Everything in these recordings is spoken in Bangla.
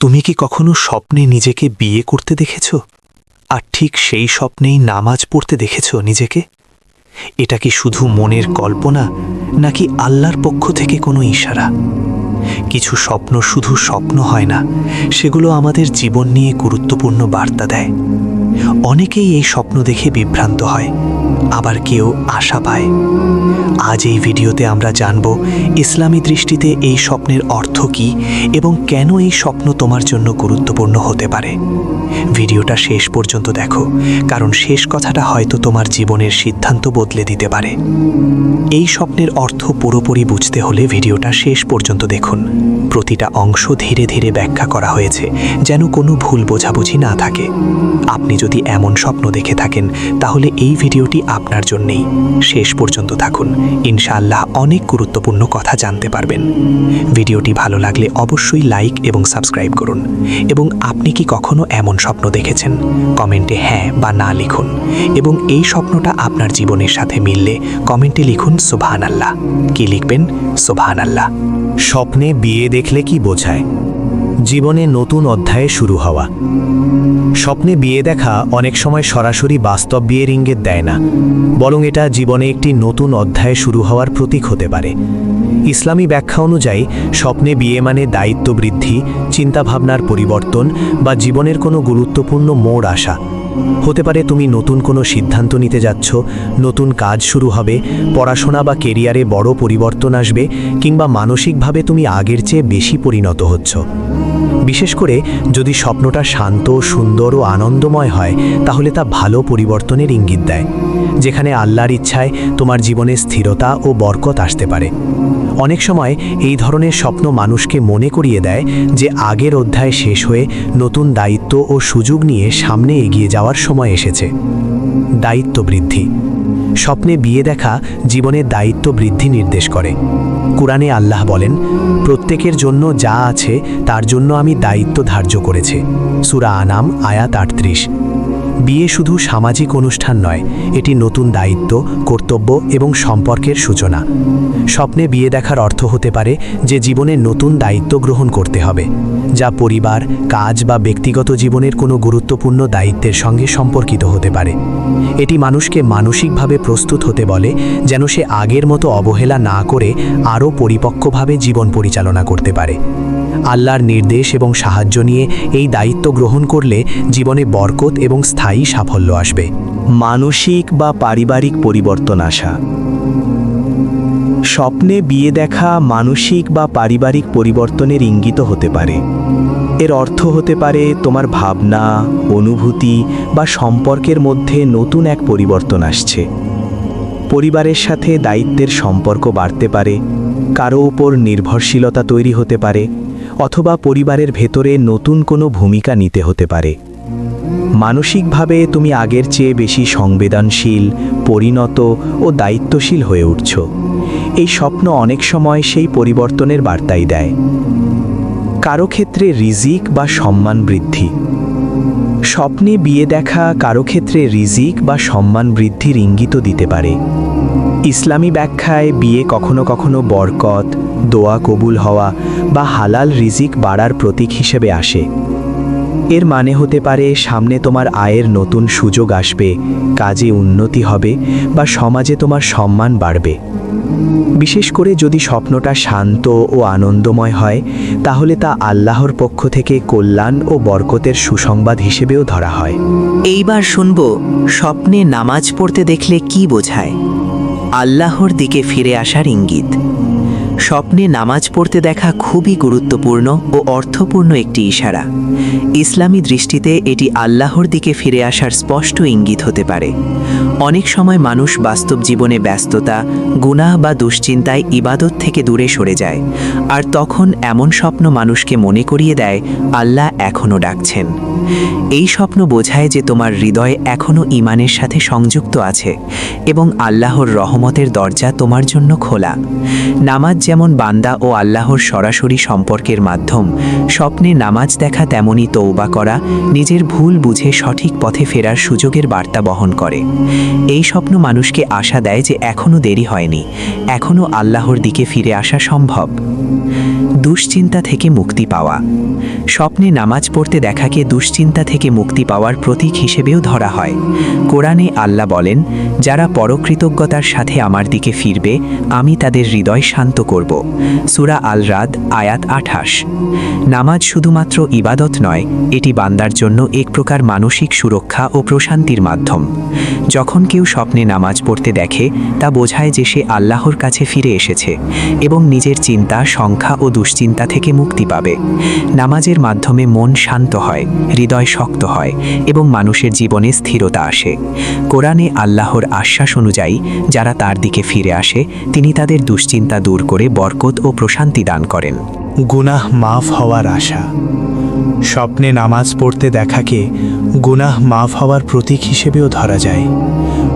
তুমি কি কখনো স্বপ্নে নিজেকে বিয়ে করতে দেখেছ? আর ঠিক সেই স্বপ্নেই নামাজ পড়তে দেখেছ নিজেকে? এটা কি শুধু মনের কল্পনা, নাকি আল্লাহর পক্ষ থেকে কোনো ইশারা? কিছু স্বপ্ন শুধু স্বপ্ন হয় না, সেগুলো আমাদের জীবন নিয়ে গুরুত্বপূর্ণ বার্তা দেয়। অনেকেই এই স্বপ্ন দেখে বিভ্রান্ত হয়, আবার কেউ আশা পায়। আজ এই ভিডিওতে আমরা জানব, ইসলামী দৃষ্টিতে এই স্বপ্নের অর্থ কী এবং কেন এই স্বপ্ন তোমার জন্য গুরুত্বপূর্ণ হতে পারে। ভিডিওটা শেষ পর্যন্ত দেখো, কারণ শেষ কথাটা হয়তো তোমার জীবনের সিদ্ধান্ত বদলে দিতে পারে। এই স্বপ্নের অর্থ পুরোপুরি বুঝতে হলে ভিডিওটা শেষ পর্যন্ত দেখুন। প্রতিটা অংশ ধীরে ধীরে ব্যাখ্যা করা হয়েছে, যেন কোনো ভুল বোঝাবুঝি না থাকে। আপনি যদি এমন স্বপ্ন দেখে থাকেন, তাহলে এই ভিডিওটি আপনার জন্যেই। শেষ পর্যন্ত থাকুন। ইনশাআল্লাহ অনেক গুরুত্বপূর্ণ কথা জানতে পারবেন। ভিডিওটি ভালো লাগলে অবশ্যই লাইক এবং সাবস্ক্রাইব করুন। এবং আপনি কি কখনো এমন স্বপ্ন দেখেছেন? কমেন্টে হ্যাঁ বা না লিখুন। এবং এই স্বপ্নটা আপনার জীবনের সাথে মিললে কমেন্টে লিখুন সোভান আল্লাহ কি লিখবেন? সুবহান আল্লাহ স্বপ্নে বিয়ে দেখলে কি বোঝায়? জীবনে নতুন অধ্যায়ে শুরু হওয়া। স্বপ্নে বিয়ে দেখা অনেক সময় সরাসরি বাস্তব বিয়ের ইঙ্গিত দেয় না, বরং এটা জীবনে একটি নতুন অধ্যায়ে শুরু হওয়ার প্রতীক হতে পারে। ইসলামী ব্যাখ্যা অনুযায়ী, স্বপ্নে বিয়ে মানে দায়িত্ব বৃদ্ধি চিন্তাভাবনার পরিবর্তন বা জীবনের কোনো গুরুত্বপূর্ণ মোড় আসা। হতে পারে তুমি নতুন কোনো সিদ্ধান্ত নিতে যাচ্ছ, নতুন কাজ শুরু হবে, পড়াশোনা বা কেরিয়ারে বড় পরিবর্তন আসবে, কিংবা মানসিকভাবে তুমি আগের চেয়ে বেশি পরিণত হচ্ছ। বিশেষ করে যদি স্বপ্নটা শান্ত, সুন্দর ও আনন্দময় হয়, তাহলে তা ভালো পরিবর্তনের ইঙ্গিত দেয়, যেখানে আল্লাহর ইচ্ছায় তোমার জীবনে স্থিরতা ও বরকত আসতে পারে। অনেক সময় এই ধরনের স্বপ্ন মানুষকে মনে করিয়ে দেয় যে আগের অধ্যায় শেষ হয়ে নতুন দায়িত্ব ও সুযোগ নিয়ে সামনে এগিয়ে যাওয়ার সময় এসেছে। দায়িত্ব বৃদ্ধি। স্বপ্নে বিয়ে দেখা জীবনের দায়িত্ব বৃদ্ধি নির্দেশ করে। কুরআনে আল্লাহ বলেন, প্রত্যেকের জন্য যা আছে তার জন্য আমি দায়িত্ব ধার্য করেছে। সুরা আনাম, আয়াত আটত্রিশ। বিয়ে শুধু সামাজিক অনুষ্ঠান নয়, এটি নতুন দায়িত্ব, কর্তব্য এবং সম্পর্কের সূচনা। স্বপ্নে বিয়ে দেখার অর্থ হতে পারে যে জীবনে নতুন দায়িত্ব গ্রহণ করতে হবে, যা পরিবার, কাজ বা ব্যক্তিগত জীবনের কোনো গুরুত্বপূর্ণ দায়িত্বের সঙ্গে সম্পর্কিত হতে পারে। এটি মানুষকে মানসিকভাবে প্রস্তুত হতে বলে, যেন সে আগের মতো অবহেলা না করে আরও পরিপক্কভাবে জীবন পরিচালনা করতে পারে। আল্লাহর নির্দেশ এবং সাহায্য নিয়ে এই দায়িত্ব গ্রহণ করলে জীবনে বরকত এবং স্থায়ী সাফল্য আসবে। মানসিক বা পারিবারিক পরিবর্তন আসা। স্বপ্নে বিয়ে দেখা মানসিক বা পারিবারিক পরিবর্তনের ইঙ্গিত হতে পারে। এর অর্থ হতে পারে তোমার ভাবনা, অনুভূতি বা সম্পর্কের মধ্যে নতুন এক পরিবর্তন আসছে। পরিবারের সাথে দায়িত্বের সম্পর্ক বাড়তে পারে, কারও উপর নির্ভরশীলতা তৈরি হতে পারে অথবা পরিবারের ভেতরে নতুন কোনো ভূমিকা নিতে হতে পারে। মানসিকভাবে তুমি আগের চেয়ে বেশি সংবেদনশীল, পরিণত ও দায়িত্বশীল হয়ে উঠছ। এই স্বপ্ন অনেক সময় সেই পরিবর্তনের বার্তাই দেয়। কারও ক্ষেত্রে রিজিক বা সম্মান বৃদ্ধি। স্বপ্নে বিয়ে দেখা কারও ক্ষেত্রে রিজিক বা সম্মান বৃদ্ধির ইঙ্গিত দিতে পারে। ইসলামী ব্যাখ্যায় বিয়ে কখনো কখনো বরকত দোয়া কবুল হওয়া বা হালাল রিজিক বাড়ার প্রতীক হিসেবে আসে। এর মানে হতে পারে সামনে তোমার আয়ের নতুন সুযোগ আসবে, কাজে উন্নতি হবে বা সমাজে তোমার সম্মান বাড়বে। বিশেষ করে যদি স্বপ্নটা শান্ত ও আনন্দময় হয়, তাহলে তা আল্লাহর পক্ষ থেকে কল্যাণ ও বরকতের সুসংবাদ হিসেবেও ধরা হয়। এইবার শুনব, স্বপ্নে নামাজ পড়তে দেখলে কি বোঝায়? আল্লাহর দিকে ফিরে আসার ইঙ্গিত। স্বপ্নে নামাজ পড়তে দেখা খুবই গুরুত্বপূর্ণ ও অর্থপূর্ণ একটি ইশারা। ইসলামী দৃষ্টিতে এটি আল্লাহর দিকে ফিরে আসার স্পষ্ট ইঙ্গিত হতে পারে। অনেক সময় মানুষ বাস্তব জীবনে ব্যস্ততা, গুনাহ বা দুশ্চিন্তায় ইবাদত থেকে দূরে সরে যায়, আর তখন এমন স্বপ্ন মানুষকে মনে করিয়ে দেয়, আল্লাহ এখনও ডাকছেন। এই স্বপ্ন বোঝায় যে তোমার হৃদয় এখনও ইমানের সাথে সংযুক্ত আছে এবং আল্লাহর রহমতের দরজা তোমার জন্য খোলা। নামাজ যেমন বান্দা ও আল্লাহর সরাসরি সম্পর্কের মাধ্যম, স্বপ্নে নামাজ দেখা তেমনই তৌবা করা, নিজের ভুল বুঝে সঠিক পথে ফেরার সুযোগের বার্তা বহন করে। এই স্বপ্ন মানুষকে আশা দেয় যে এখনও দেরি হয়নি এখনও আল্লাহর দিকে ফিরে আসা সম্ভব। দুশ্চিন্তা থেকে মুক্তি পাওয়া। স্বপ্নে নামাজ পড়তে দেখাকে দুশ্চিন্তা থেকে মুক্তি পাওয়ার প্রতীক হিসেবেও ধরা হয়। কোরআনে আল্লাহ বলেন, যারা পরকৃতজ্ঞতার সাথে আমার দিকে ফিরবে, আমি তাদের হৃদয় শান্ত করব। সুরা আল রাদ আয়াত আঠাশ। নামাজ শুধুমাত্র ইবাদত নয়, এটি বান্দার জন্য এক প্রকার মানসিক সুরক্ষা ও প্রশান্তির মাধ্যম। যখন কেউ স্বপ্নে নামাজ পড়তে দেখে, তা বোঝায় যে সে আল্লাহর কাছে ফিরে এসেছে এবং নিজের চিন্তা, সংখ্যা ও দুশ্চিন্তা থেকে মুক্তি পাবে। নামাজের মাধ্যমে মন শান্ত হয়, হৃদয় শক্ত হয় এবং মানুষের জীবনে স্থিরতা আসে। কোরআনে আল্লাহর আশ্বাস অনুযায়ী, যারা তার দিকে ফিরে আসে, তিনি তাদের দুশ্চিন্তা দূর করে বরকত ও প্রশান্তি দান করেন। গুনাহ মাফ হওয়ার আশা। স্বপ্নে নামাজ পড়তে দেখাকে গুনাহ মাফ হওয়ার প্রতীক হিসেবেও ধরা যায়।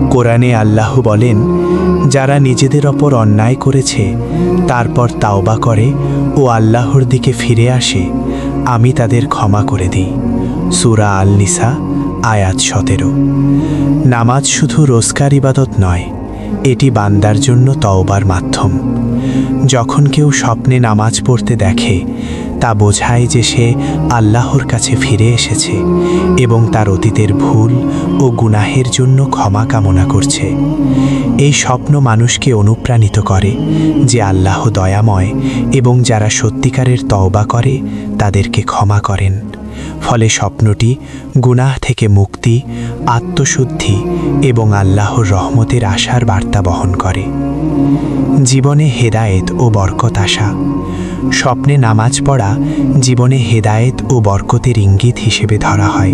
কোরআনে আল্লাহ বলেন, যারা নিজেদের ওপর অন্যায় করেছে, তারপর তাওবা করে ও আল্লাহর দিকে ফিরে আসে, আমি তাদের ক্ষমা করে দিই। সুরা আল নিসা আয়াত সতেরো। নামাজ শুধু রোজকার ইবাদত নয়, এটি বান্দার জন্য তওবার মাধ্যম। যখন কেউ স্বপ্নে নামাজ পড়তে দেখে, তা বোঝায় যে সে আল্লাহর কাছে ফিরে এসেছে এবং তার অতীতের ভুল ও গুনাহের জন্য ক্ষমা কামনা করছে। এই স্বপ্ন মানুষকে অনুপ্রাণিত করে যে আল্লাহ দয়াময় এবং যারা সত্যিকারের তওবা করে তাদেরকে ক্ষমা করেন। ফলে স্বপ্নটি গুনাহ থেকে মুক্তি, আত্মশুদ্ধি এবং আল্লাহর রহমতের আশার বার্তা বহন করে। জীবনে হেদায়েত ও বরকত আসা স্বপ্নে নামাজ পড়া জীবনে হেদায়েত ও বরকতের ইঙ্গিত হিসেবে ধরা হয়।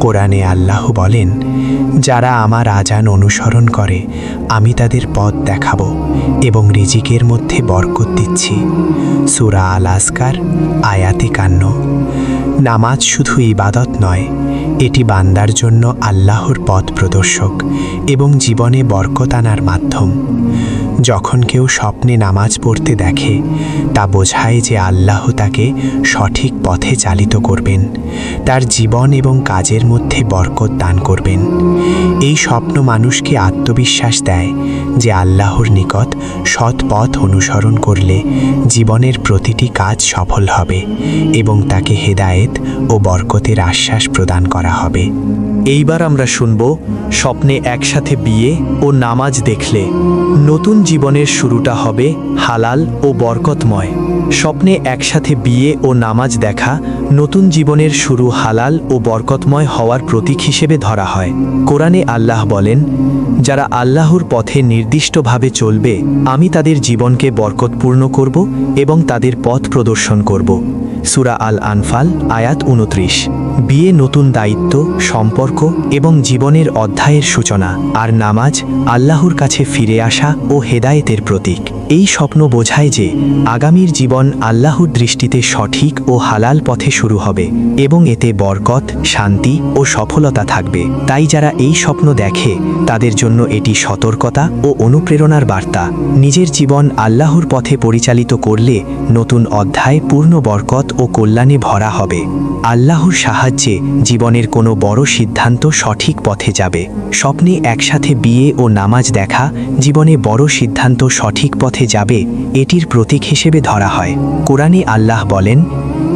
কোরআনে আল্লাহ বলেন, যারা আমার আজান অনুসরণ করে, আমি তাদের পথ দেখাবো এবং রিজিকের মধ্যে বরকত দিচ্ছি। সুরা আল আসকার আয়াতে কান্ন নামাজ শুধু ইবাদত নয়, এটি বান্দার জন্য আল্লাহর পথ প্রদর্শক এবং জীবনে বরকত আনার মাধ্যম। যখন কেউ স্বপ্নে নামাজ পড়তে দেখে, তা বোঝায় যে আল্লাহ তাকে সঠিক পথে চালিত করবেন। তার জীবন এবং কাজের মধ্যে বরকত দান করবেন। এই স্বপ্ন মানুষকে আত্মবিশ্বাস দেয় যে আল্লাহর নিকট সৎ পথ অনুসরণ করলে জীবনের প্রতিটি কাজ সফল হবে এবং তাকে হেদায়েত ও বরকতের আশ্বাস প্রদান করা হবে। এইবার আমরা শুনব স্বপ্নে একসাথে বিয়ে ও নামাজ দেখলে। নতুন জীবনের শুরুটা হবে হালাল ও বরকতময়। স্বপ্নে একসাথে বিয়ে ও নামাজ দেখা নতুন জীবনের শুরু হালাল ও বরকতময় হওয়ার প্রতীক হিসেবে ধরা হয়। কোরআনে আল্লাহ বলেন, যারা আল্লাহর পথে নির্দিষ্টভাবে চলবে, আমি তাদের জীবনকে বরকতপূর্ণ করব এবং তাদের পথ প্রদর্শন করব। সুরা আল আনফাল আয়াত উনত্রিশ। বিয়ে নতুন দায়িত্ব, সম্পর্ক এবং জীবনের অধ্যায়ের সূচনা, আর নামাজ আল্লাহর কাছে ফিরে আসা ও হেদায়েতের প্রতীক। এই স্বপ্ন বোঝায় যে, আগামীর জীবন আল্লাহর দৃষ্টিতে সঠিক ও হালাল পথে শুরু হবে, এবং এতে বরকত, শান্তি ও সফলতা থাকবে। তাই যারা এই স্বপ্ন দেখে, তাদের জন্য এটি সতর্কতা ও অনুপ্রেরণার বার্তা। নিজের জীবন আল্লাহর পথে পরিচালিত করলে নতুন অধ্যায় পূর্ণ বরকত ও কল্যাণে ভরা হবে। আল্লাহর সাহায্যে জীবনের কোনো বড় সিদ্ধান্ত সঠিক পথে যাবে। স্বপ্নে একসাথে বিয়ে ও নামাজ দেখা, জীবনে বড় সিদ্ধান্ত সঠিক পথে যাবে, এটির প্রতীক হিসেবে ধরা হয়। কোরআনে আল্লাহ বলেন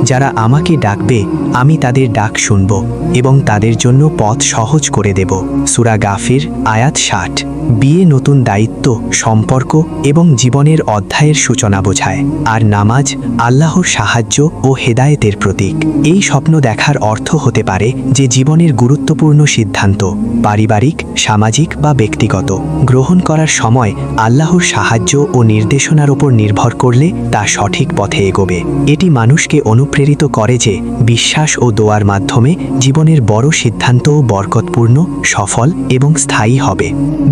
যারা আমাকে ডাকবে, আমি তাদের ডাক শুনব এবং তাদের জন্য পথ সহজ করে দেব। সুরা গাফির, আয়াত ষাট। বিয়ে নতুন দায়িত্ব, সম্পর্ক এবং জীবনের অধ্যায়ের সূচনা বোঝায়। আর নামাজ আল্লাহর সাহায্য ও হেদায়েতের প্রতীক। এই স্বপ্ন দেখার অর্থ হতে পারে যে জীবনের গুরুত্বপূর্ণ সিদ্ধান্ত, পারিবারিক, সামাজিক বা ব্যক্তিগত। গ্রহণ করার সময় আল্লাহর সাহায্য ও নির্দেশনার উপর নির্ভর করলে তা সঠিক পথে এগোবে। এটি মানুষকে অনুপ্রেরিত করে যে বিশ্বাস ও দোয়ার মাধ্যমে জীবনের বড় সিদ্ধান্তও বরকতপূর্ণ, সফল এবং স্থায়ী হবে।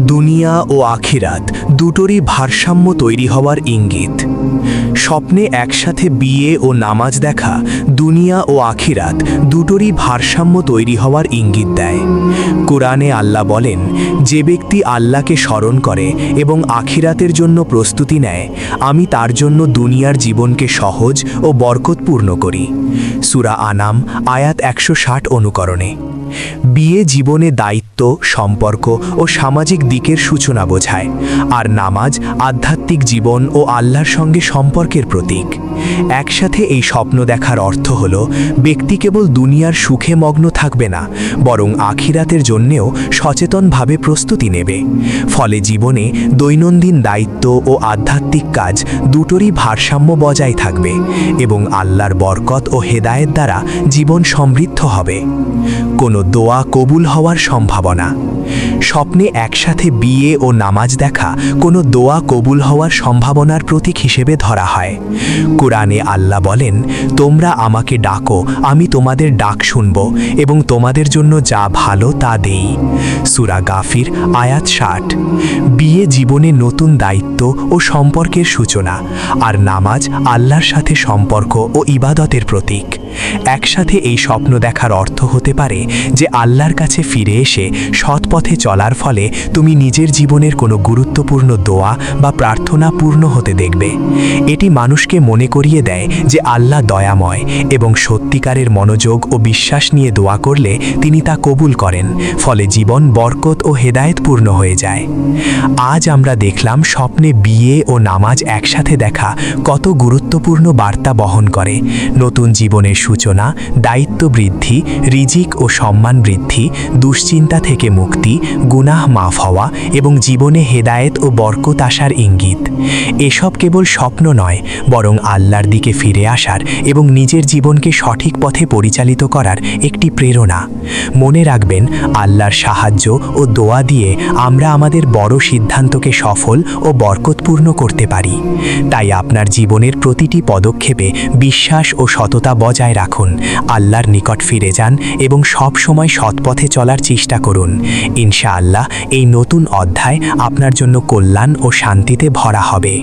দুনিয়া ও আখিরাত দুটোরই ভারসাম্য তৈরি হওয়ার ইঙ্গিত। স্বপ্নে একসাথে বিয়ে ও নামাজ দেখা, দুনিয়া ও আখিরাত দুটোরই ভারসাম্য তৈরি হওয়ার ইঙ্গিত দেয়। কোরআনে আল্লাহ বলেন, যে ব্যক্তি আল্লাহকে স্মরণ করে এবং আখিরাতের জন্য প্রস্তুতি নেয়, আমি তার জন্য দুনিয়ার জীবনকে সহজ ও বরকতপূর্ণ করি। সুরা আনাম আয়াত একশো ষাট অনুকরণে। বিয়ে জীবনে দায়িত্ব, সম্পর্ক ও সামাজিক দিকের সূচনা বোঝায় আর নামাজ আধ্যাত্মিক জীবন ও আল্লাহর সঙ্গে সম্পর্কের প্রতীক। একসাথে এই স্বপ্ন দেখার অর্থ হল, ব্যক্তি কেবল দুনিয়ার সুখে মগ্ন থাকবে না, বরং আখিরাতের জন্যেও সচেতনভাবে প্রস্তুতি নেবে। ফলে জীবনে দৈনন্দিন দায়িত্ব ও আধ্যাত্মিক কাজ দুটোরই ভারসাম্য বজায় থাকবে এবং আল্লাহর বরকত ও হেদায়েত দ্বারা জীবন সমৃদ্ধ হবে। কোনো দোয়া কবুল হওয়ার সম্ভাবনা। স্বপ্নে একসাথে বিয়ে ও নামাজ দেখা কোনো দোয়া কবুল হওয়ার সম্ভাবনার প্রতীক হিসেবে ধরা হয়। কোরআনে আল্লাহ বলেন, তোমরা আমাকে ডাকো, আমি তোমাদের ডাক শুনব এবং তোমাদের জন্য যা ভালো তা দেই। সুরা গাফির, আয়াত ষাট। বিয়ে জীবনে নতুন দায়িত্ব ও সম্পর্কের সূচনা, আর নামাজ আল্লাহর সাথে সম্পর্ক ও ইবাদতের প্রতীক। একসাথে এই স্বপ্ন দেখার অর্থ হতে পারে যে আল্লাহর কাছে ফিরে এসে সৎ পথে চলার ফলে তুমি নিজের জীবনের কোনো গুরুত্বপূর্ণ দোয়া বা প্রার্থনা পূর্ণ হতে দেখবে। এটি মানুষকে মনে করিয়ে দেয় যে আল্লাহ দয়াময় এবং সত্যিকারের মনোযোগ ও বিশ্বাস নিয়ে দোয়া করলে তিনি তা কবুল করেন, ফলে জীবন বরকত ও হেদায়েতপূর্ণ হয়ে যায়। আজ আমরা দেখলাম স্বপ্নে বিয়ে ও নামাজ একসাথে দেখা কত গুরুত্বপূর্ণ বার্তা বহন করে। নতুন জীবনের সূচনা, দায়িত্ব বৃদ্ধি, রিজিক ও সম্মান বৃদ্ধি, দুশ্চিন্তা থেকে মুক্তি গুনাহ মাফ হওয়া এবং জীবনে হেদায়েত ও বরকত আসার ইঙ্গিত। এসব কেবল স্বপ্ন নয়, বরং আল্লাহর দিকে ফিরে আসার এবং নিজের জীবনকে সঠিক পথে পরিচালিত করার একটি প্রেরণা। মনে রাখবেন, আল্লাহর সাহায্য ও দোয়া দিয়ে আমরা আমাদের বড় সিদ্ধান্তকে সফল ও বরকতপূর্ণ করতে পারি। তাই আপনার জীবনের প্রতিটি পদক্ষেপে বিশ্বাস ও সততা বজায় রাখুন। আল্লাহর নিকট ফিরে যান এবং সব সময় সৎপথে চলার চেষ্টা করুন। ইনশাআল্লাহ এই নতুন অধ্যায় আপনার জন্য কল্যাণ ও শান্তিতে ভরা হবে।